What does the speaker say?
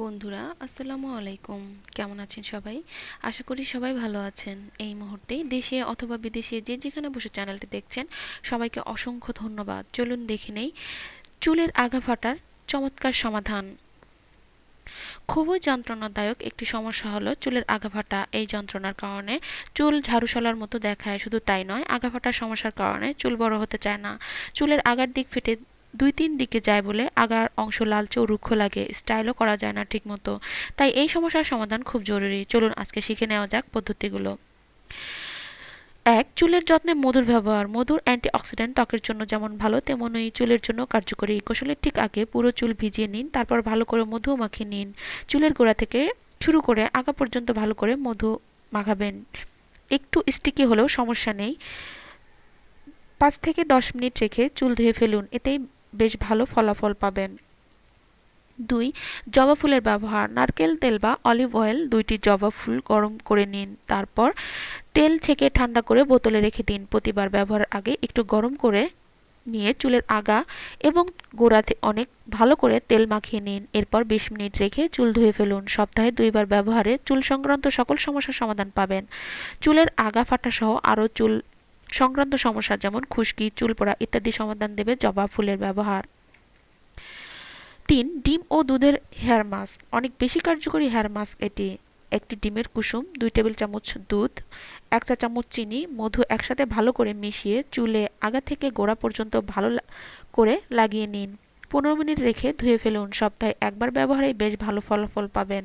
বন্ধুরা, আসসালামু আলাইকুম। কেমন আছেন সবাই? আশা করি সবাই ভালো আছেন। এই মুহূর্তে দেশে অথবা বিদেশে যে যেখানে বসে চ্যানেলটি দেখছেন, সবাইকে অসংখ্য ধন্যবাদ। চলুন দেখে নেই, চুলের আগা ফাটার চমৎকার সমাধান। খুবই যন্ত্রণাদায়ক একটি সমস্যা হলো চুলের আগা ফাটা। এই যন্ত্রণার কারণে চুল ঝাড়ুশলার মতো দেখায়। শুধু তাই নয়, আগা ফাটার সমস্যার কারণে চুল বড় হতে চায় না। চুলের আগার দিক ফেটে দুই তিন দিকে যায় বলে আগার অংশ লালচে ও রুক্ষ লাগে স্টাইলও করা যায় না ঠিক মতো তাই এই সমস্যার সমাধান খুব জরুরি। চলুন আজকে শিখে নেওয়া যাক পদ্ধতিগুলো। এক, চুলের যত্নে মধুর ব্যবহার। মধুর অ্যান্টিঅক্সিডেন্ট ত্বকের জন্য যেমন ভালো, তেমনই চুলের জন্য কার্যকরী। গোসলের ঠিক আগে পুরো চুল ভিজিয়ে নিন, তারপর ভালো করে মধু মাখিয়ে নিন। চুলের গোড়া থেকে শুরু করে আগা পর্যন্ত ভালো করে মধু মাখাবেন। একটু স্টিকি হলেও সমস্যা নেই। পাঁচ থেকে দশ মিনিট রেখে চুল ধুয়ে ফেলুন। এতেই বেশ ভালো ফলাফল পাবেন। দুই, জবা ফুলের ব্যবহার। নারকেল, তেল বা অলিভ অয়েল দুইটি জবা ফুল গরম করে নিন। তারপর তেল ছেঁকে ঠান্ডা করে বোতলে রেখে দিন। প্রতিবার ব্যবহারের আগে একটু গরম করে নিয়ে চুলের আগা এবং গোড়াতে অনেক ভালো করে তেল মাখিয়ে নিন। এরপর বিশ মিনিট রেখে চুল ধুয়ে ফেলুন। সপ্তাহে দুইবার ব্যবহারে চুল সংক্রান্ত সকল সমস্যার সমাধান পাবেন। চুলের আগা ফাটা সহ আরও চুল সংক্রান্ত সমস্যা যেমন খুশকি চুল পড়া ইত্যাদি সমাধান দেবে জবা ফুলের ব্যবহার। তিন, ডিম ও দুধের হেয়ার মাস্ক অনেক বেশি কার্যকরী হেয়ার মাস্ক এটি। একটি ডিমের কুসুম, দুই টেবিল চামচ দুধ, এক চা চামচ চিনি, মধু একসাথে ভালো করে মিশিয়ে চুলে আগা থেকে গোড়া পর্যন্ত ভালো করে লাগিয়ে নিন। পনেরো মিনিট রেখে ধুয়ে ফেলুন। সপ্তাহে একবার ব্যবহারে বেশ ভালো ফলাফল পাবেন।